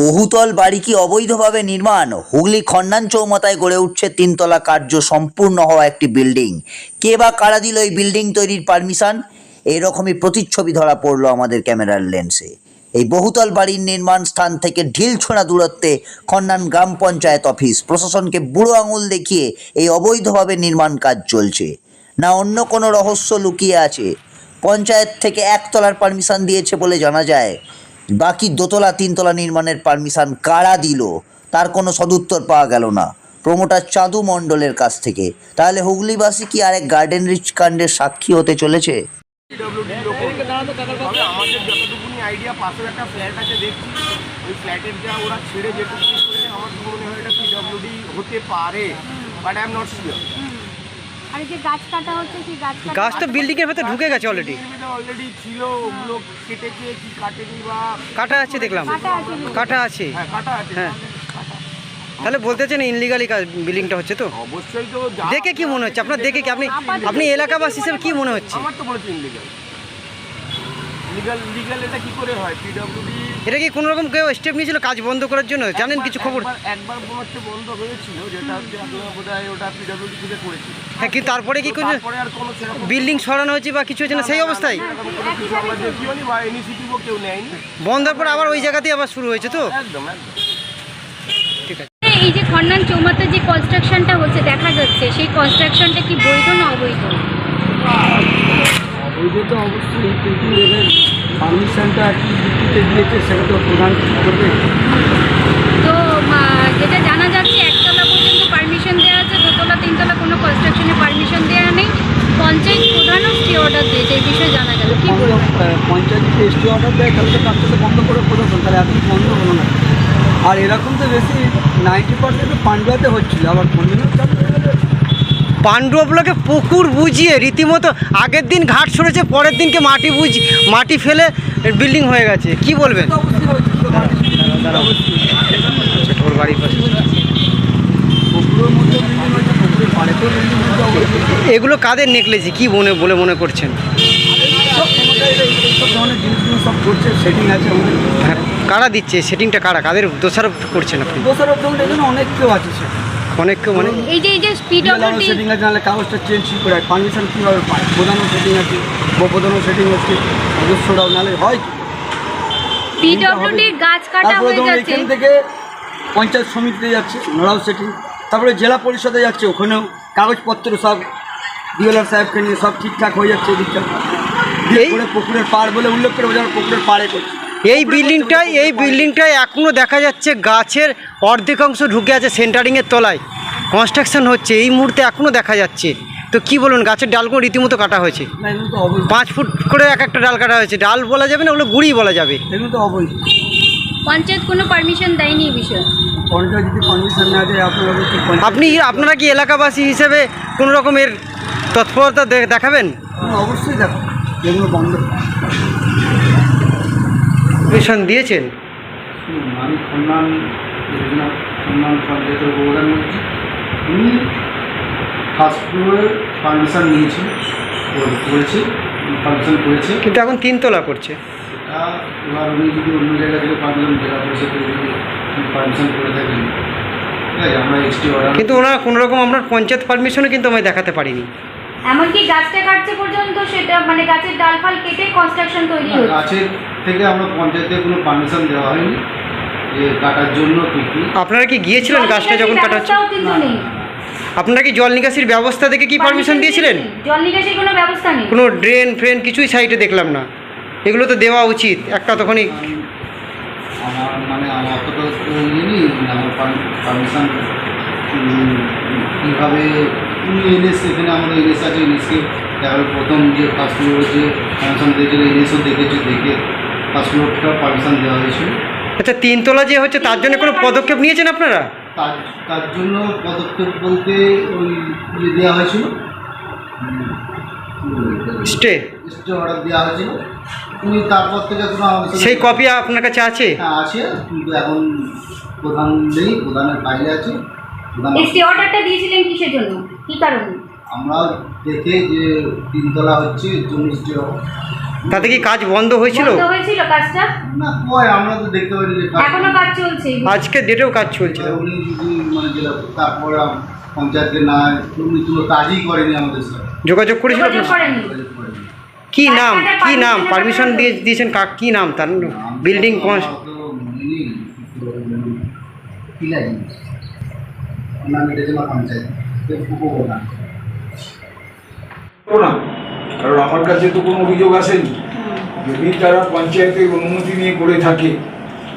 বহুতল বাড়ি কি অবৈধভাবে নির্মাণ? হুগলি খন্ডান চৌমাথায় গড়ে উঠছে তিনতলা কার্য সম্পূর্ণ হওয়া একটি বিল্ডিং। কে বা কারা দিল এই বিল্ডিং তৈরির পারমিশন? এইরকমই প্রতিচ্ছবি ধরা পড়ল আমাদের ক্যামেরার লেন্সে। এই বহুতল বাড়ির নির্মাণ স্থান থেকে ঢিল ছোঁড়া দূরত্বে খন্ডান গ্রাম পঞ্চায়েত অফিস। প্রশাসনকে বুড়ো আঙুল দেখিয়ে এই অবৈধভাবে নির্মাণ কাজ চলছে। না অন্য কোনো রহস্য লুকিয়ে আছে? পঞ্চায়েত থেকে একতলার পারমিশন দিয়েছে বলে জানা যায় বাকি দোতলা, তিনতলা নির্মাণের পারমিশন কারা দিল? তার কোনো সদুত্তর পাওয়া গেল না। প্রমোটার চাঁদু মণ্ডলের কাছ থেকে। তাহলে হুগলিবাসী কি আরেক গার্ডেন রিচ কাণ্ডের সাক্ষী হতে চলেছে? আর যে গাছ কাটা হচ্ছে সেই গাছ কাটা গাছ তো বিল্ডিং এর ভেতরে ঢুকে গেছে অলরেডি অলরেডি ছিল ওগুলো কেটেছে কি কাটেনি বা কাটা আছে দেখলাম। কাটা আছে হ্যাঁ কাটা আছে। হ্যাঁ। তাহলে বলতে চান ইনলিগালি বিল্ডিংটা হচ্ছে তো? অবশ্যই তো দেখে কি মনে হচ্ছে? আপনার দেখে কি? আপনি আপনি এলাকাবাসী হিসেবে কি মনে হচ্ছে? আমার তো মনে হচ্ছে ইনলিগাল লিগাল লিগাল এটা কি করে হয়? পিডব্লিউডি এটা কি কোনো রকম কেউ স্টেপ নিয়েছিল কাজ বন্ধ করার জন্য? জানেন কিছু খবর? একবার হচ্ছে বন্ধ হয়েছিল যেটা হচ্ছে আপনারা বোধহয় ওটা পিডব্লিউডি থেকে করেছিল। হ্যাঁ কিন্তু তারপরে কি কোনো তারপরে আর কোনো সেরকম বিল্ডিং সরানো হয়েছে বা কিছু হয়েছে না সেই অবস্থায়? কেউ নেয়নি। বন্ধের পর আবার ওই জায়গাতেই আবার শুরু হয়েছে তো? একদম একদম। এই যে খন্ডান চৌমাথার যে কনস্ট্রাকশনটা হচ্ছে দেখা যাচ্ছে সেই কনস্ট্রাকশনটা কি বৈধ না অবৈধ? অবৈধ তো অবশ্যই কিন্তু এদের পারমিশনটা কি ভিত্তিতে দিয়েছে সেটা তো প্রধান করবে তো যেটা জানা যাচ্ছে একতলা পর্যন্ত পারমিশন দেওয়া আছে দোতলা তিনতলা কোনো কনস্ট্রাকশনে পারমিশন দেওয়া নেই। পঞ্চায়েত প্রধানও স্টে অর্ডার দিয়েছে এই বিষয়ে জানা গেল। কি পঞ্চায়েত যদি এসটি অর্ডার দেয় তাহলে তো কাজটা তো বন্ধ করে প্রদর্শন তাহলে এখন বন্ধ হলো না? আর এরকম তো বেশি নাইনটি পার্সেন্ট পান্ডুয়াতে হচ্ছিল আবার কোনদিনও হয়ে পুকুর বুঝিয়ে রীতিমতো আগের দিন ঘাট সরেছে পরের দিনকে মাটি বুঝ মাটি ফেলে বিল্ডিং হয়ে গেছে। কি বলবেন? এগুলো কাদের নেকলেছি কি মনে বলে মনে করছেন? হ্যাঁ, কারা দিচ্ছে? সেটিংটা কারা? কাদের দোষারোপ করছেন আপনি? দোষারোপ অনেক কেউ আছে অনেক কেউ মানে এই যে এই যে পিডব্লিউডি সেটিং আছে নাহলে কাগজটা চেঞ্জ কী করে পারমিশন কীভাবে পায়? প্রধানও সেটিং আছে উপপ্রধানও সেটিং আছে সদস্যরাও নাহলে হয় কি? পিডব্লিউডির গাছ কাটা তারপরে হয়ে ধরুন যাচ্ছে। এখান থেকে পঞ্চায়েত সমিতিতে যাচ্ছে নড়াও সেটিং তারপরে জেলা পরিষদে যাচ্ছে ওখানেও কাগজপত্র সব ডিওলার সাহেবকে নিয়ে সব ঠিকঠাক হয়ে যাচ্ছে এদিকটা পুকুরের পাড় বলে উল্লেখ করে বোঝানো পুকুরের পাড়ে করছে। এই বিল্ডিংটায় এই বিল্ডিংটায় এখনও দেখা যাচ্ছে গাছের অর্ধেক অংশ ঢুকে আছে সেন্টারিংয়ের তলায়। কনস্ট্রাকশন হচ্ছে এই মুহূর্তে এখনও দেখা যাচ্ছে। তো কি বলুন গাছের ডালগুলো রীতিমতো কাটা হয়েছে। পাঁচ ফুট করে এক একটা ডাল কাটা হয়েছে। ডাল বলা যাবে না ওগুলো গুড়ি বলা যাবে। এগুলো তো অবৈধ। পঞ্চায়েত কোনো পারমিশন দেয়নি এই বিষয়ে? আপনি আপনারা কি এলাকাবাসী হিসেবে কোনো রকমের তৎপরতা দেখাবেন? অবশ্যই দেখো বন্ধ। মিশন দিয়েছেন? আমি খন্ডান যোজনা পঞ্চায়েতের প্রধান উনি ফার্স্ট ফ্লোরে পারমিশন নিয়েছে করে- করেছে পারমিশন করেছে কিন্তু এখন তিনতলা করছে। এটা এবার উনি যদি অন্য জায়গা থেকে পারমিশন জেলা পরিষদ যদি পারমিশন করে থাকেন ঠিক আছে আমরা এসটি অর্ডার কিন্তু ওনারা কোনো রকম আপনার পঞ্চায়েত পারমিশনও কিন্তু আমায় দেখাতে পারিনি। এমনকি গাছটা কাটছে পর্যন্ত সেটা মানে গাছের ডালফাল কেটে কনস্ট্রাকশন তৈরি হচ্ছে। গাছের থেকে আমরা পঞ্চায়েতে কোনো পারমিশন দেওয়া হয়নি যে কাটার জন্য কী কী। আপনারা কি গিয়েছিলেন গাছটা যখন কাটা হচ্ছে কিন্তু নেই। আপনারা কি জল নিকাশির ব্যবস্থা থেকে কি পারমিশন দিয়েছিলেন? জল নিকাশির কোনো ব্যবস্থা নেই। কোনো ড্রেন ফ্রেন কিছুই সাইডে দেখলাম না। এগুলো তো দেওয়া উচিত। একটা তখনই আমার মানে আমার অতটা তো নেই পারমিশন কীভাবে এনএস এখানে আমাদের এনএস আছে এনএসকে তারপরে প্রথম যে ফার্স্ট ফ্লোর যে পারমিশন দিয়েছিল এনএসও দেখেছে দেখে ফার্স্ট ফ্লোরটা পারমিশন দেওয়া হয়েছিল। আচ্ছা তিনতলা যে হচ্ছে তার জন্য কোনো পদক্ষেপ নিয়েছেন আপনারা? তার তার জন্য পদক্ষেপ বলতে ওই ইয়ে দেওয়া হয়েছিল। স্টে। স্টে অর্ডার দেওয়া হয়েছিল। উনি তারপর থেকে কোনো সেই কপি আপনার কাছে আছে? হ্যাঁ আছে। কিন্তু এখন প্রধান নেই প্রধানের বাইরে আছে। এসটি অর্ডারটা দিয়েছিলেন কিসের জন্য? কি কারণে? আমরা দেখে যে তিনতলা হচ্ছে তাতে কি কাজ বন্ধ হয়েছিল? বন্ধ হয়েছিল কাজটা? না কয় আমরা তো দেখতে পারি যে এখনও কাজ চলছে। আজকে ডেটেও কাজ চলছে। উনি যদি মানে তারপর পঞ্চায়েতকে না উনি কোনো কাজই করেনি আমাদের সাথে। যোগাযোগ করেছিল। কি নাম? কি নাম? পারমিশন দিয়ে দিয়েছেন কাক কি নাম তার? বিল্ডিং নেই, কি লাগে নাম এটা পঞ্চায়েত। না। কারণ আমার কাছে তো কোনো অভিযোগ আসেনি। যদি তারা পঞ্চায়েতের অনুমতি নিয়ে করে থাকে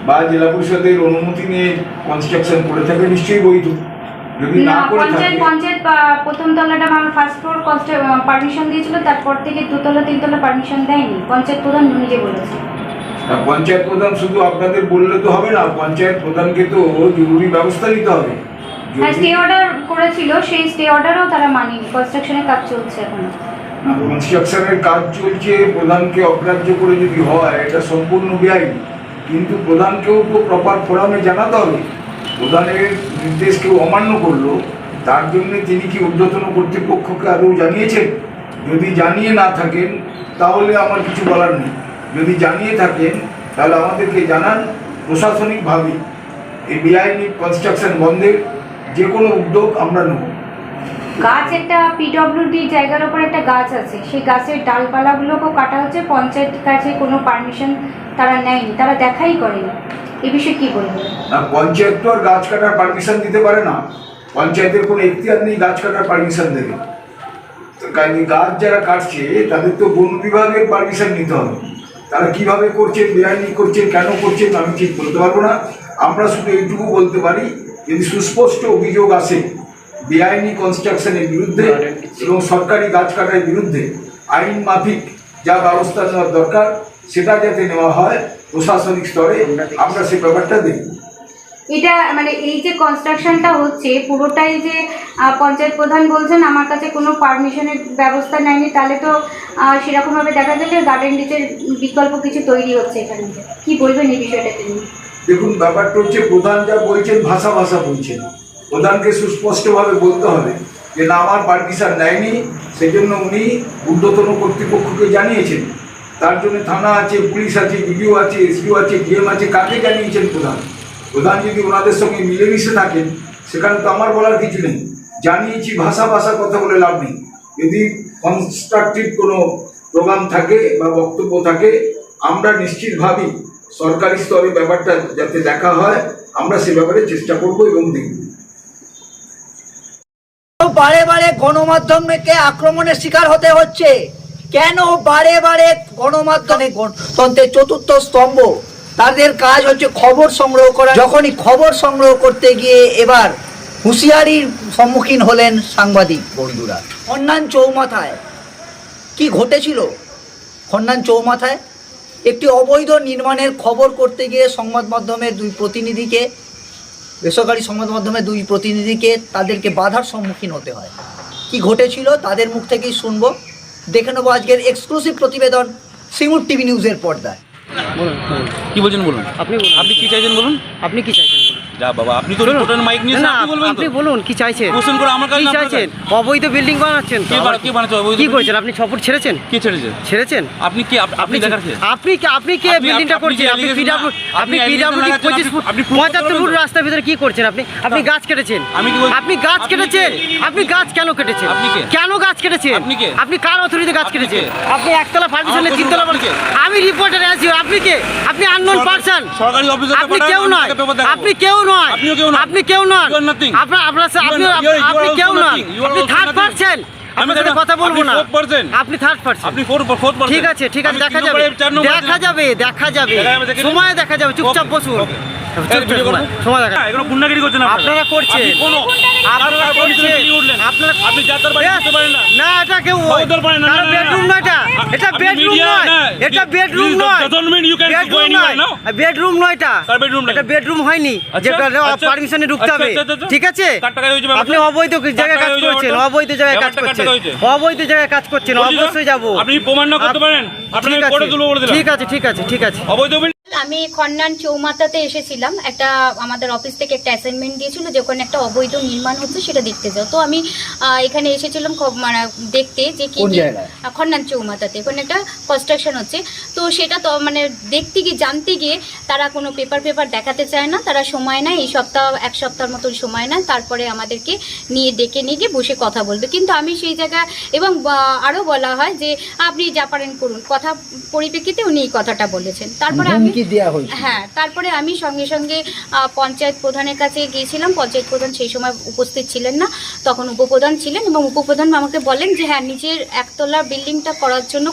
বা জেলা পরিষদের অনুমতি নিয়ে কনস্ট্রাকশন করে থাকে নিশ্চয়ই বৈধ। যদি না না করে থাকে পঞ্চায়েত প্রথম তলাটা আমার ফার্স্ট ফ্লোর পারমিশন দিয়েছিল তারপর থেকে দুতলা তিনতলা পারমিশন দেয়নি। পঞ্চায়েত প্রধান নিজে বলেছে। পঞ্চায়েত প্রধান শুধু আপনাদের বললে তো হবে না পঞ্চায়েত প্রধানকে তো জরুরি ব্যবস্থা নিতে হবে। হ্যাঁ স্টে অর্ডার করেছিল সেই স্টে অর্ডারও তারা মানেনি। কনস্ট্রাকশনের কাজ চলছে এখনও। কনস্ট্রাকশনের কাজ চলছে প্রধানকে অগ্রাহ্য করে যদি হয় এটা সম্পূর্ণ বেআইনি। কিন্তু প্রধানকেও তো প্রপার ফোরামে জানাতে হবে। প্রধানের নির্দেশ কেউ অমান্য করল তার জন্য তিনি কি ঊর্ধ্বতন কর্তৃপক্ষকে আদৌ জানিয়েছেন? যদি জানিয়ে না থাকেন তাহলে আমার কিছু বলার নেই। যদি জানিয়ে থাকেন তাহলে আমাদেরকে জানান প্রশাসনিকভাবে। এই বেআইনি কনস্ট্রাকশন বন্ধের যে কোনো উদ্যোগ আমরা নেব। গাছ একটা পিডব্লিউডি জায়গার ওপর একটা গাছ আছে। সেই গাছের ডালপালাগুলোকেও কাটা হচ্ছে পঞ্চায়েত কাছে কোনো পারমিশন তারা নেয়নি। তারা দেখাই করেনি। এ বিষয়ে কি বলবেন না পঞ্চায়েত তো আর গাছ কাটার পারমিশন দিতে পারে না। পঞ্চায়েতের কোনো এখতিয়ার নেই গাছ কাটার পারমিশন দেবে। গাছ যারা কাটছে তাদের তো বন বিভাগের পারমিশন নিতে হবে। তারা কীভাবে করছে বেআইনি করছে কেন করছেন আমি ঠিক বলতে পারব না। আমরা শুধু এইটুকু বলতে পারি যদি সুস্পষ্ট অভিযোগ আসে বেআইনি কনস্ট্রাকশনের বিরুদ্ধে এবং সরকারি গাছ কাটার বিরুদ্ধে আইন মাফিক যা ব্যবস্থা নেওয়ার দরকার সেটা যাতে নেওয়া হয় প্রশাসনিক স্তরে আমরা সে ব্যাপারটা দেখব। এটা মানে এই যে কনস্ট্রাকশনটা হচ্ছে পুরোটাই যে পঞ্চায়েত প্রধান বলছেন আমার কাছে কোনো পারমিশনের ব্যবস্থা নেয়নি তাহলে তো সেরকমভাবে দেখা যাবে গার্ডেন রিচের বিকল্প কিছু তৈরি হচ্ছে এখানে। কি বলবেন এই বিষয়টাকে নিয়ে? দেখুন, ব্যাপারটা হচ্ছে প্রধান যা বলছেন, ভাষা ভাষা বলছেন। প্রধানকে সুস্পষ্টভাবে বলতে হবে যে, না, আমার পারমিশন নেয়নি সেই জন্য উনি ঊর্ধ্বতন কর্তৃপক্ষকে জানিয়েছেন। তার জন্য থানা আছে, পুলিশ আছে বিডিও আছে এসডিও আছে ডিএম আছে, কাকে জানিয়েছেন প্রধান? প্রধান যদি ওনাদের সঙ্গে মিলেমিশে থাকেন, সেখানে তো আমার বলার কিছু নেই। জানিয়েছি, ভাষা ভাষা কথা বলে লাভ নেই। যদি কনস্ট্রাকটিভ কোনো প্রোগ্রাম থাকে বা বক্তব্য থাকে, আমরা নিশ্চিতভাবেই সরকারি স্তরে ব্যাপারটা যাতে দেখা হয়, আমরা সে ব্যাপারে চেষ্টা করব এবং দেখব। বারে বারে গণমাধ্যমকে আক্রমণের শিকার হতে হচ্ছে। কেন বারে বারে গণমাধ্যমে গণতন্ত্রের চতুর্থ স্তম্ভ? তাদের কাজ হচ্ছে খবর সংগ্রহ করা। যখনই খবর সংগ্রহ করতে গিয়ে এবার হুঁশিয়ারির সম্মুখীন হলেন সাংবাদিক বন্ধুরা। খন্নান চৌমাথায়। কি ঘটেছিল? খন্নান চৌমাথায়? একটি অবৈধ নির্মাণের খবর করতে গিয়ে সংবাদ মাধ্যমের দুই প্রতিনিধিকে বেসরকারি সংবাদ মাধ্যমের দুই প্রতিনিধিকে তাদেরকে বাধার সম্মুখীন হতে হয়। কি ঘটেছিল তাদের মুখ থেকেই শুনব। দেখে নেব আজকের এক্সক্লুসিভ প্রতিবেদন সিঙ্গুর টিভি নিউজের পর্দায়। কি বলছেন বলুন? আপনি আপনি কি চাইছেন বলুন? আপনি কি চাইছেন? যা বাবা আপনি তো টোটাল মাইক নিয়ে আপনি বলবেন আপনি বলুন কি চাইছেন? কোশ্চেন করে আমার কাছে কি না আপনার চাইছেন? অবৈধ বিল্ডিং বানাচ্ছেন? তো কে বানাচ্ছে অবৈধ কি করেছেন? আপনি ছপুট ছেড়েছেন? কে ছেড়েছে? ছেড়েছেন? আপনি কি আপনি দেখার আপনি কি আপনি কে বিল্ডিংটা করছেন? আপনি allegation আপনি আপনি allegation পিডব্লিউডি লাগাচ্ছেন, পঁচিশ ফুট আপনি proof করতে পঁচাত্তর ফুট রাস্তার ভিতরে কি করছেন আপনি? আপনি গাছ কেটেছেন। আমি কি আপনি গাছ কেটেছেন? আপনি গাছ কেন কেটেছেন? আপনি? কেন গাছ কেটেছেন? আপনি কে? আপনি কার অথরিটি গাছ কেটেছেন? আপনি একতলা পারমিশনে তিনতলা আমি রিপোর্টার আছি আপনি কে? আপনি আননোন সরকারি- পারসন সরকারি অফিসারকে আপনি কেউ নয়। আপনি কেউ নয়। আপনিও কেউ আপনি কেউ. আপনার আপনার কেউ থার্ড nothing. আপনার সাথে কথা বলব আপনি না। আপনি থার্ড পারসন আপনি ঠিক আছে ঠিক আছে দেখা যাবে। দেখা যাবে দেখা যাবে। দেখা যাবে। সময় দেখা যাবে। চুপচাপ বসুন। সময়- দেখা হ্যাঁ, এগুলো গুন্ডাগিরি করছেন আপনারা। করছেন। আপনি কোনো আপনারা আপনারা করছেন। করছেন উঠলেন। আপনারা- আপনি যাতার বাড়ি Yes. পারেন না। না এটা কেউ হতে পারে না, না, না, না। বেডরুম নয় এটা। এটা বেডরুম নয়। এটা নয়। নয়। এটা। এটা হয়নি। আচ্ছা, যেটা আচ্ছা। পারমিশনে ঢুকতে আচ্ছা, হবে। আচ্ছা, আচ্ছা। ঠিক আছে? আপনি অবৈধ জায়গায় কাজ করছেন অবৈধ জায়গায় কাজ করছেন। অবৈধ জায়গায় কাজ করছেন অবশ্যই যাব। আপনি প্রমাণ না করতে পারেন। আপনাকে ঠিক কোর্টে আছে। তুলে করে দিলাম। ঠিক আছে ঠিক আছে ঠিক আছে। অবৈধ আমি খন্নান চৌমাতাতে এসেছিলাম। একটা আমাদের অফিস থেকে একটা অ্যাসাইনমেন্ট দিয়েছিল যে ওখানে একটা অবৈধ নির্মাণ হচ্ছে সেটা দেখতে যাও। তো আমি এখানে এসেছিলাম মানে দেখতে যে কি খন্নান চৌমাথাতে। ওখানে একটা কনস্ট্রাকশন হচ্ছে। তো সেটা তো মানে দেখতে গিয়ে জানতে গিয়ে তারা কোনো পেপার পেপার দেখাতে চায় না। তারা সময় নেয় এই সপ্তাহ এক সপ্তাহের মতন সময় নেয়। তারপরে আমাদেরকে নিয়ে ডেকে নিয়ে গিয়ে বসে কথা বলবে। কিন্তু আমি সেই জায়গায় এবং আরও বলা হয় যে আপনি যা পারেন করুন। কথা পরিপ্রেক্ষিতে উনি এই কথাটা বলেছেন। তারপরে আমি হ্যাঁ তারপরে আমি সঙ্গে সঙ্গে পঞ্চায়েত প্রধানের কাছে গিয়েছিলাম। পঞ্চায়েত প্রধান সেই সময় উপস্থিত ছিলেন না। তখন উপপ্রধান ছিলেন এবং উপপ্রধান আমাকে বলেন যে হ্যাঁ নিজের একতলা বিল্ডিংটা করার জন্য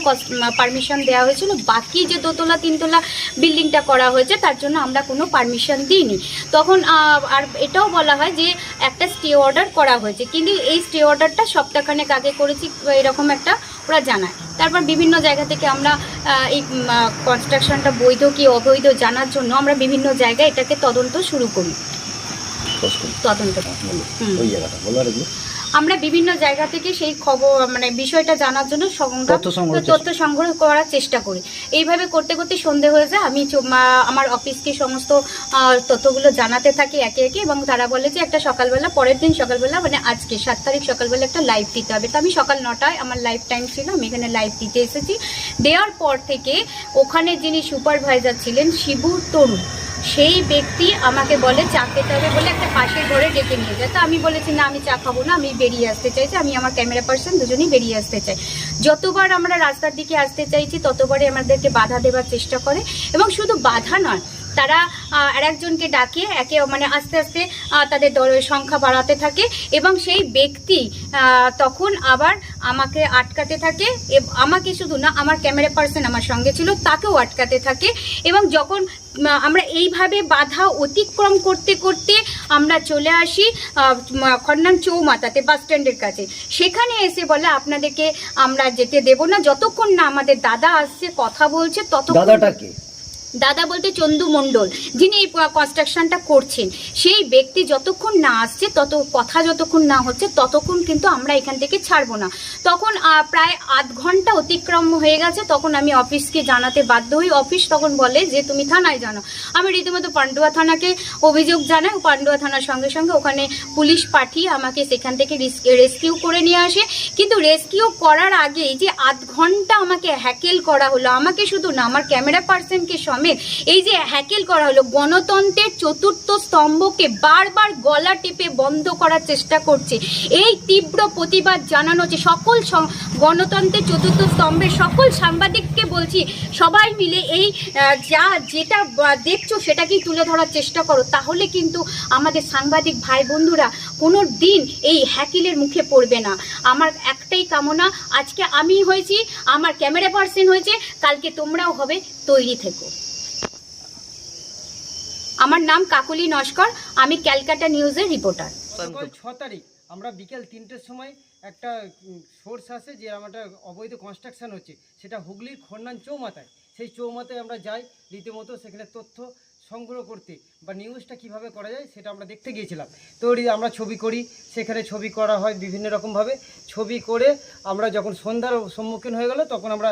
পারমিশন দেওয়া হয়েছিল। বাকি যে দোতলা, তিনতলা বিল্ডিংটা করা হয়েছে, তার জন্য আমরা কোনো পারমিশন দিইনি। তখন আর এটাও বলা হয় যে, একটা স্টে অর্ডার করা হয়েছে। কিন্তু এই স্টে অর্ডারটা সপ্তাহখানেক আগে করেছি, এরকম একটা ওরা জানায়। তারপর বিভিন্ন জায়গা থেকে আমরা এই কনস্ট্রাকশনটা বৈধ কি অবৈধ জানার জন্য আমরা বিভিন্ন জায়গায় এটাকে তদন্ত শুরু করি। তদন্ত। আমরা বিভিন্ন জায়গা থেকে সেই খবর মানে বিষয়টা জানার জন্য তথ্য সংগ্রহ করার চেষ্টা করি। এইভাবে করতে করতে সন্ধে হয়ে যায়। আমি আমার অফিসকে সমস্ত তথ্যগুলো জানাতে থাকি একে একে এবং তারা বলে যে একটা সকালবেলা পরের দিন সকালবেলা মানে আজকে সাত তারিখ সকালবেলা একটা লাইভ দিতে হবে। তো আমি সকাল নটায় আমার লাইভ টাইম ছিল আমি এখানে লাইভ দিতে এসেছি। দেওয়ার পর থেকে ওখানে যিনি সুপারভাইজার ছিলেন শিবু তরুণ। সেই ব্যক্তি আমাকে বলে, চা খেতে হবে বলে একটা পাশের ঘরে ডেকে নিয়ে যায়। তো আমি বলেছি, না, আমি চা খাব না, আমি বেরিয়ে আসতে চাইছি, আমি আমার ক্যামেরা পার্সন, দুজনেই বেরিয়ে আসতে চাই। যতবার আমরা রাস্তার দিকে আসতে চাইছি, ততবারই আমাদেরকে বাধা দেবার চেষ্টা করে। এবং শুধু বাধা নয় তারা আর একজনকে ডাকে, একে মানে আস্তে আস্তে তাদের দলের সংখ্যা বাড়াতে থাকে এবং সেই ব্যক্তি তখন আবার আমাকে আটকাতে থাকে আমাকে শুধু না, আমার ক্যামেরা পার্সন আমার সঙ্গে ছিল, তাকেও আটকাতে থাকে এবং যখন আমরা এইভাবে বাধা অতিক্রম করতে করতে আমরা চলে আসি খন্নান চৌমাথাতে বাস স্ট্যান্ডের কাছে। সেখানে এসে বলে, আপনাদেরকে আমরা যেতে দেব না, যতক্ষণ না আমাদের দাদা আসছে, কথা বলছে, ততক্ষণ দাদা বলতে চন্দু মণ্ডল, যিনি এই কনস্ট্রাকশনটা করছেন। সেই ব্যক্তি যতক্ষণ না আসছে, তত কথা যতক্ষণ না হচ্ছে, ততক্ষণ কিন্তু আমরা এখান থেকে ছাড়বো না। তখন প্রায় আধ ঘণ্টা অতিক্রম হয়ে গেছে, তখন আমি অফিসকে জানাতে বাধ্য হই। অফিস তখন বলে যে, তুমি থানায় জানো। আমি রীতিমতো পান্ডুয়া থানাকে অভিযোগ জানাই। পান্ডুয়া থানার সঙ্গে সঙ্গে ওখানে পুলিশ পাঠিয়ে আমাকে সেখান থেকে রেস্কিউ করে নিয়ে আসে। কিন্তু রেস্কিউ করার আগেই যে আধ ঘণ্টা আমাকে হ্যাকেল করা হলো, আমাকে শুধু না, আমার ক্যামেরা পার্সনকে সমেত এই যে হ্যাকেল করা হলো, গণতন্ত্রের চতুর্থ স্তম্ভকে বারবার গলা টেপে বন্ধ করার চেষ্টা করছে। এই তীব্র প্রতিবাদ জানানো যে সকল গণতন্ত্রের চতুর্থ স্তম্ভের সকল সাংবাদিককে বলছি, সবাই মিলে এই যা যেটা দেখছ সেটাকেই তুলে ধরার চেষ্টা করো। তাহলে কিন্তু আমাদের সাংবাদিক ভাই বন্ধুরা কোনো দিন এই হ্যাকিলের মুখে পড়বে না। আমার একটাই কামনা, আজকে আমি হয়েছি, আমার ক্যামেরা পার্সন হয়েছে, কালকে তোমরাও হবে, তৈরি থেকো। আমার নাম কাকুলি নস্কর, আমি ক্যালকাটা নিউজের রিপোর্টার। ছ তারিখ, আমরা বিকেল তিনটের সময় একটা সোর্স আসে যে একটা অবৈধ কনস্ট্রাকশন হচ্ছে, সেটা হুগলির খন্ডান চৌমাথায়। সেই চৌমাথায় আমরা যাই, রীতিমতো সেখানে তথ্য সংগ্রহ করতে বা নিউজটা কীভাবে করা যায় সেটা আমরা দেখতে গিয়েছিলাম। তো আমরা ছবি করি, সেখানে ছবি করা হয় বিভিন্ন রকমভাবে ছবি করে আমরা যখন সন্ধ্যার সম্মুখীন হয়ে গেল, তখন আমরা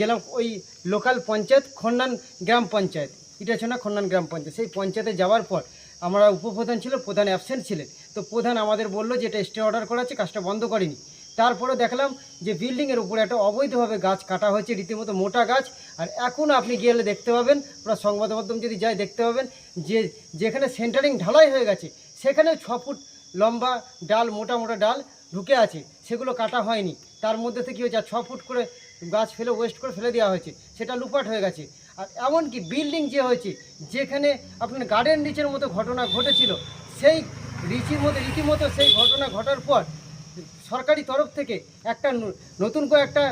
গেলাম ওই লোকাল পঞ্চায়েত খন্ডান গ্রাম পঞ্চায়েত। ইটাছনা খন্ডান গ্রাম পঞ্চায়েত। সেই পঞ্চায়েতে যাওয়ার পর আমরা উপপ্রধান ছিল, প্রধান অ্যাবসেন্ট ছিলেন। তো প্রধান আমাদের বলল যে এটা স্টে অর্ডার করা আছে, কাজটা বন্ধ করেনি। তারপরে দেখলাম যে বিল্ডিংয়ের উপরে একটা অবৈধভাবে গাছ কাটা হয়েছে, রীতিমতো মোটা গাছ। আর এখন আপনি গেলে দেখতে পাবেন, পুরো সংবাদ মাধ্যম যদি যায় দেখতে পাবেন, যে যেখানে সেন্টারিং ঢালাই হয়ে গেছে সেখানে ছ ফুট লম্বা ডাল, মোটা মোটা ডাল ঢুকে আছে। সেগুলো কাটা হয়নি। তার মধ্যে থেকে হচ্ছে আর ছ ফুট করে গাছ ফেলে ওয়েস্ট করে ফেলে দেওয়া হয়েছে। সেটা লুপাট হয়ে গেছে। আর এমনকি বিল্ডিং যে হয়েছে, যেখানে আপনার গার্ডেন রিচের মতো ঘটনা ঘটেছিল, সেই রিচির মতো, রীতিমতো সেই ঘটনা ঘটার পর সরকারি তরফ থেকে একটা নতুন করে একটা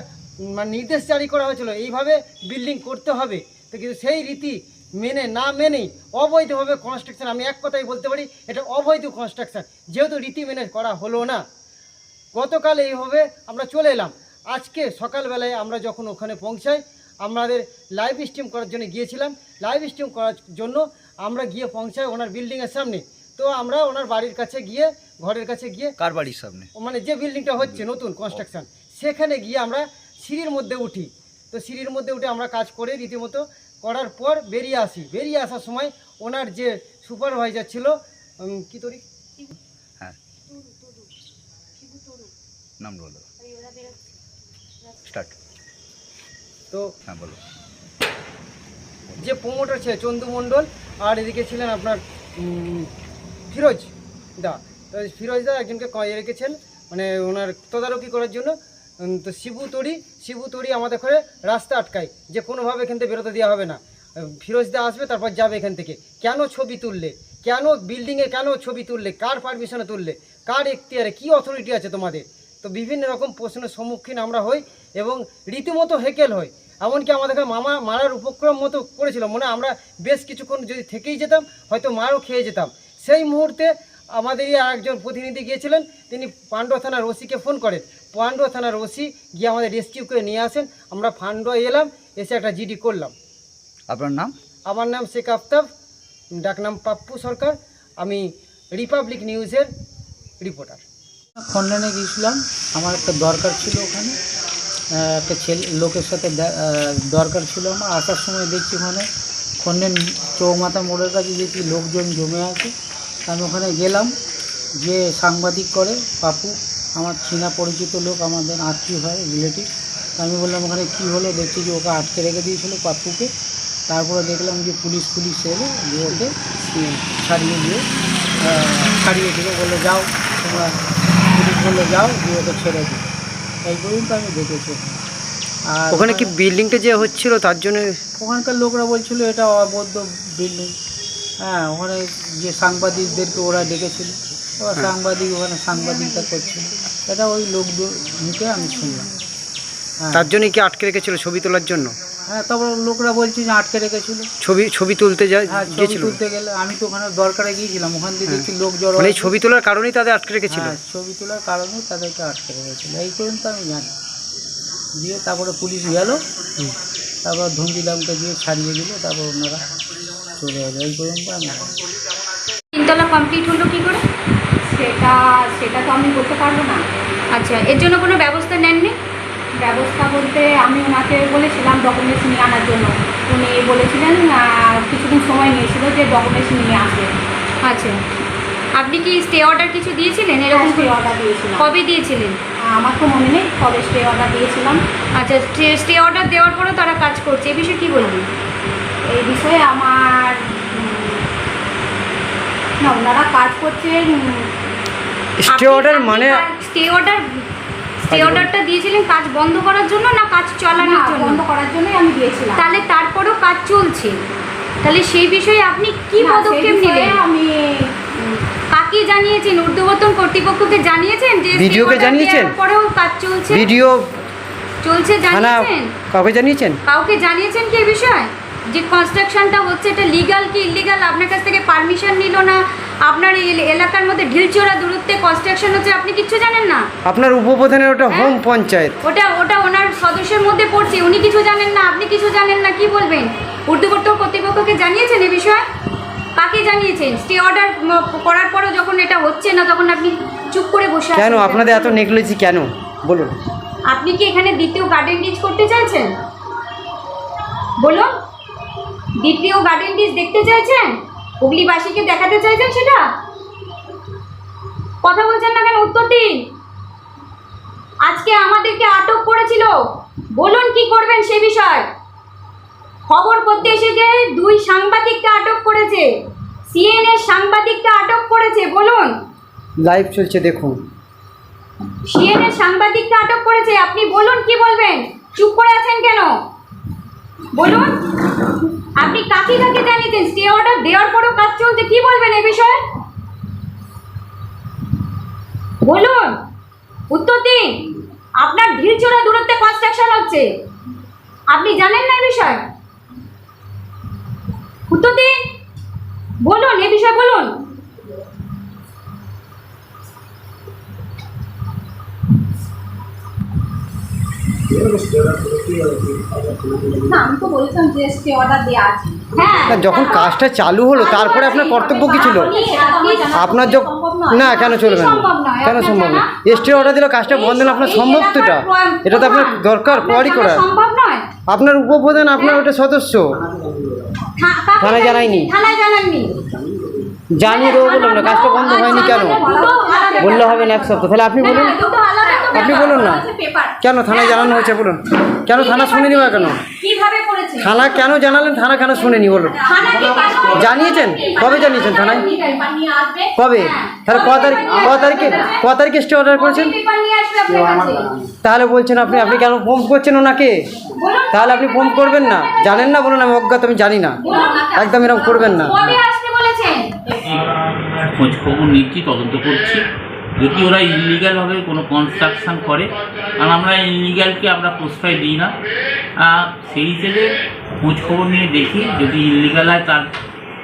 মানে নির্দেশ জারি করা হয়েছিল, এইভাবে বিল্ডিং করতে হবে। তো কিন্তু সেই রীতি মেনে না মেনেই অবৈধভাবে কনস্ট্রাকশন আমি এক কথাই বলতে পারি, এটা অবৈধ কনস্ট্রাকশন যেহেতু রীতি মেনে করা হলো না, গতকাল এইভাবে আমরা চলে এলাম। আজকে সকালবেলায় আমরা যখন ওখানে পৌঁছাই আমাদের লাইভ স্ট্রিম করার জন্য গিয়েছিলাম। লাইভ স্ট্রিম করার জন্য আমরা গিয়ে পৌঁছাই ওনার বিল্ডিংয়ের সামনে। তো আমরা ওনার বাড়ির কাছে গিয়ে ঘরের কাছে গিয়ে কার বাড়ির সামনে? মানে যে বিল্ডিংটা হচ্ছে নতুন কনস্ট্রাকশন সেখানে গিয়ে আমরা সিঁড়ির মধ্যে উঠি। তো সিঁড়ির মধ্যে উঠে আমরা কাজ করে রীতিমতো করার পর বেরিয়ে আসি। বেরিয়ে আসার সময় ওনার যে সুপারভাইজার ছিল কি তরি? হ্যাঁ। নাম বলো। তো হ্যাঁ বলো। যে প্রোমোটার ছিল চন্দু মণ্ডল আর এদিকে ছিলেন আপনার ফিরোজ দা। তো ফিরোজ দা একজনকে কয়ে রেখেছেন মানে ওনার তদারকি করার জন্য। তো শিবু তরি শিবু তরি আমাদের ঘরে রাস্তা আটকায় যে কোনোভাবে এখান থেকে বেরোতে দেওয়া হবে না। ফিরোজ দা আসবে তারপর যাবে এখান থেকে। কেন ছবি তুললে? কেন বিল্ডিংয়ে কেন ছবি তুললে? কার পারমিশনে তুললে? কার এখতিয়ারে? কী অথরিটি আছে তোমাদের? তো বিভিন্ন রকম প্রশ্নের সম্মুখীন আমরা হই এবং রীতিমতো হেকেল হই। এমনকি আমাদেরকে মামা মারার উপক্রম মতো করেছিল। মনে আমরা বেশ কিছুক্ষণ যদি থেকেই যেতাম হয়তো মারও খেয়ে যেতাম। সেই মুহূর্তে আমাদেরই আর একজন প্রতিনিধি গিয়েছিলেন। তিনি পান্ডুয়া থানার ওসিকে ফোন করেন। পান্ডুয়া থানার ওসি গিয়ে আমাদের রেস্কিউ করে নিয়ে আসেন। আমরা পান্ডুয়া এলাম এসে একটা জিডি করলাম। আপনার নাম? আমার নাম শেখ আফতাব। ডাকনাম পাপ্পু সরকার। আমি রিপাবলিক নিউজের রিপোর্টার। খন্ডনে গিয়েছিলাম। আমার একটা দরকার ছিল ওখানে। একটা ছেলে লোকের সাথে দরকার ছিল আমার। আসার সময় দেখছি ওখানে খন্ডেন চৌমাথা মোড়ের কাছে দেখছি লোকজন জমে আছে। আমি ওখানে গেলাম যে সাংবাদিক করে পাপু আমার চীনা পরিচিত লোক আমাদের আত্মীয় হয় রিলেটিভ আমি বললাম ওখানে কী হলো? দেখছি যে ওকে আটকে রেখে দিয়েছিল পাপ্পুকে তারপরে দেখলাম যে পুলিশ পুলিশ এলো দিয়ে ওকে ছাড়িয়ে দিয়ে ছাড়িয়ে দিল বলল যাও তোমরা বলল যাও দিয়ে ওকে ছেড়ে দিও। এই পর্যন্ত আমি দেখেছি আর ওখানে কি বিল্ডিংটা যে হচ্ছিল তার জন্য ওখানকার লোকরা বলছিল এটা অবৈধ বিল্ডিং হ্যাঁ ওখানে যে সাংবাদিকদেরকে ওরা ডেকেছিল ওরা সাংবাদিক ওখানে সাংবাদিকতা করছিল। এটা ওই লোক মুখে আমি শুনলাম। হ্যাঁ। তার জন্যই কি আটকে রেখেছিল ছবি তোলার জন্য? হ্যাঁ তারপর লোকরা বলছে যে আটকে রেখেছিল। ছবি ছবি তুলতে যা হ্যাঁ ছবি তুলতে গেলে আমি তো ওখানে দরকারে গিয়েছিলাম ওখান থেকে দেখছি লোক জড়ো মানে এই ছবি তোলার কারণেই তাদের আটকে রেখেছিল? হ্যাঁ ছবি তোলার কারণে তাদেরকে আটকে রেখেছিল। এই পর্যন্ত আমি জানি দিয়ে তারপরে পুলিশ গেল। তারপর ধুমদিলামকে দিয়ে ছাড়িয়ে দিল তারপর ওনারা চলে গেল। এই পর্যন্ত আমি জানি তিনতলা কমপ্লিট হলো কি করে? সেটা সেটা তো আমি বলতে পারব না। আচ্ছা এর জন্য কোনো ব্যবস্থা নেননি? ব্যবস্থা বলতে আমি ওনাকে বলেছিলাম ডকুমেন্টস নিয়ে আনার জন্য। উনি বলেছিলেন কিছুদিন সময় নিয়েছিল যে ডকুমেন্টস নিয়ে আসবে। আচ্ছা। আপনি কি স্টে অর্ডার কিছু দিয়েছিলেন? এরকম স্টে অর্ডার দিয়েছিলাম। কবে দিয়েছিলেন? আমার তো মনে নেই কবে স্টে অর্ডার দিয়েছিলাম। আচ্ছা স্টে অর্ডার দেওয়ার পরেও তারা কাজ করছে। এ বিষয়ে কী বলবেন এই বিষয়ে আমার না ওনারা কাজ করছেন। উম, স্টে অর্ডার মানে স্টে অর্ডার স্টে অর্ডারটা দিয়েছিলেন কাজ বন্ধ করার জন্য না কাজ চালানোর জন্য? বন্ধ করার জন্যই আমি দিয়েছিলাম। তাহলে তারপরেও কাজ চলছে। তাহলে সেই বিষয়ে আপনি কি পদক্ষেপ নিলেন? আমি কাকে জানিয়েছেন? ঊর্ধ্বতন কর্তৃপক্ষকে জানিয়েছেন যে ভিডিওকে জানিয়েছেন? পরেও কাজ চলছে? ভিডিও চলছে জানিয়েছেন? কাউকে জানিয়েছেন? কাউকে জানিয়েছেন কি এই বিষয়? যে কনস্ট্রাকশনটা হচ্ছে এটা লিগাল কি ইলিগাল আপনার কাছ থেকে পারমিশন নিল না? আপনার এলাকার মধ্যে ঢিলচোরা দূরত্বে কনস্ট্রাকশন হচ্ছে আপনি কিচ্ছু জানেন না? আপনার উপপ্রধানের ওটা হ্যাঁ? হোম পঞ্চায়েত। ওটা ওটা ওনার সদস্যের মধ্যে পড়ছে উনি কিছু জানেন না আপনি কিছু জানেন না কি বলবেন? ঊর্ধ্বতন কর্তৃপক্ষকে জানিয়েছেন এ বিষয়ে? কাকে জানিয়েছেন? স্টে অর্ডার করার পরও যখন এটা হচ্ছে না তখন আপনি চুপ করে বসে আছেন কেন? আপনাদের এত নেগলেজি কেন? বলুন। আপনি কি এখানে দ্বিতীয় গার্ডেন ডিচ করতে চাইছেন? বলুন। দ্বিতীয় গার্ডেন ডিচ দেখতে চাইছেন? হুগলিবাসীকে দেখাতে চাইছেন সেটা? কথা বলছেন না কেন উত্তর দিন আজকে আমাদেরকে আটক করেছিল। বলুন কি করবেন সে বিষয়? খবর করতে এসে যে দুই সাংবাদিককে আটক করেছে। সিএনএ সাংবাদিককে আটক করেছে বলুন। লাইভ চলছে দেখুন। সিএনএ সাংবাদিককে আটক করেছে আপনি বলুন কি বলবেন? চুপ করে আছেন কেন? বলুন। আপনি কাকে কাকে জানিয়েছেন? স্টে অর্ডার দেওয়ার পরেও কাজ চলছে, কি বলবেন এ বিষয়ে? বলুন। উত্তর দিন। আপনার ঢিলচোরা দূরত্বে কনস্ট্রাকশন হচ্ছে। আপনি জানেন না এ বিষয়ে? উত্তর দিন। বলুন এ বিষয়ে বলুন। না আমি তো বলেছিলাম যে স্টে অর্ডার দেওয়া আছে। হ্যাঁ না, যখন কাজটা চালু হলো তারপরে আপনার কর্তব্য কি ছিল? আপনার যখন না কেন চলবে না? কেন সম্ভব না এসটি অর্ডার দিলে কাজটা বন্ধ হলে আপনার সম্ভব তো এটা এটা তো আপনার দরকার কোয়ারি করার। আপনার উপপ্রধান আপনার ওটা সদস্য। থানায় জানায়নি? জানিয়ে দেবো বললাম না কাজটা বন্ধ হয়নি কেন? বললে হবে না এক সপ্তাহ। তাহলে আপনি বলুন। আপনি বলুন না। কেন থানায় জানানো হয়েছে বলুন। কেন থানা শুনেনি বা কেন? থানা কেন জানালেন? থানা কেন শুনেনি বলুন? জানিয়েছেন? কবে জানিয়েছেন? থানায়? কবে? তাহলে ক তারিখ ক তারিখে ক তারিখে স্টে অর্ডার করেছেন? তাহলে বলছেন আপনি আপনি কেন ফোন করছেন ওনাকে? তাহলে আপনি ফোন করবেন না। জানেন না বলুন আমি অজ্ঞাত আমি জানি না। একদম এরকম করবেন না। কবে আসতে বলেছেন? খোঁজ খবর নিচ্ছি তদন্ত করছি। যদি ওরা ইলিগালভাবে কোনো কনস্ট্রাকশন করে কারণ আমরা ইলিগালকে আমরা প্রশ্রয় দিই না। সেই হিসেবে খোঁজখবর নিয়ে দেখি যদি ইলিগাল হয় তার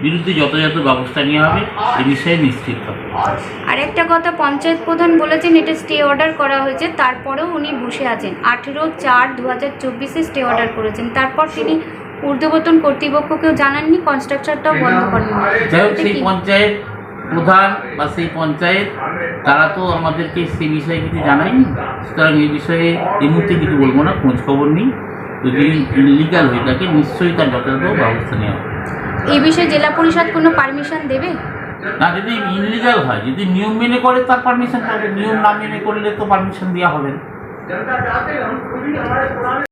বিরুদ্ধে যথাযথ ব্যবস্থা নেওয়া হবে এ বিষয়ে নিশ্চিত হবে। আরেকটা কথা পঞ্চায়েত প্রধান বলেছেন এটা স্টে অর্ডার করা হয়েছে তারপরেও উনি বসে আছেন। আঠেরো চার দু হাজার চব্বিশে স্টে অর্ডার করেছেন। তারপর তিনি ঊর্ধ্বতন কর্তৃপক্ষকেও জানাননি কনস্ট্রাকশনটাও বন্ধ করেন যাই হোক সেই পঞ্চায়েত প্রধান বা সেই পঞ্চায়েত তারা তো আমাদেরকে সে বিষয়ে কিছু জানায়নি। সুতরাং এই বিষয়ে এই মুহূর্তে কিছু বলব না খোঁজ খবর নিই। যদি ইলিগাল হয়ে থাকে নিশ্চয়ই তার যথাযথ ব্যবস্থা নেওয়া হবে। এই বিষয়ে জেলা পরিষদ কোনো পারমিশন দেবে? না যদি ইনলিগাল হয় যদি নিয়ম মেনে করে তার পারমিশন পাবে নিয়ম না মেনে করলে তো পারমিশন দেওয়া হবে না।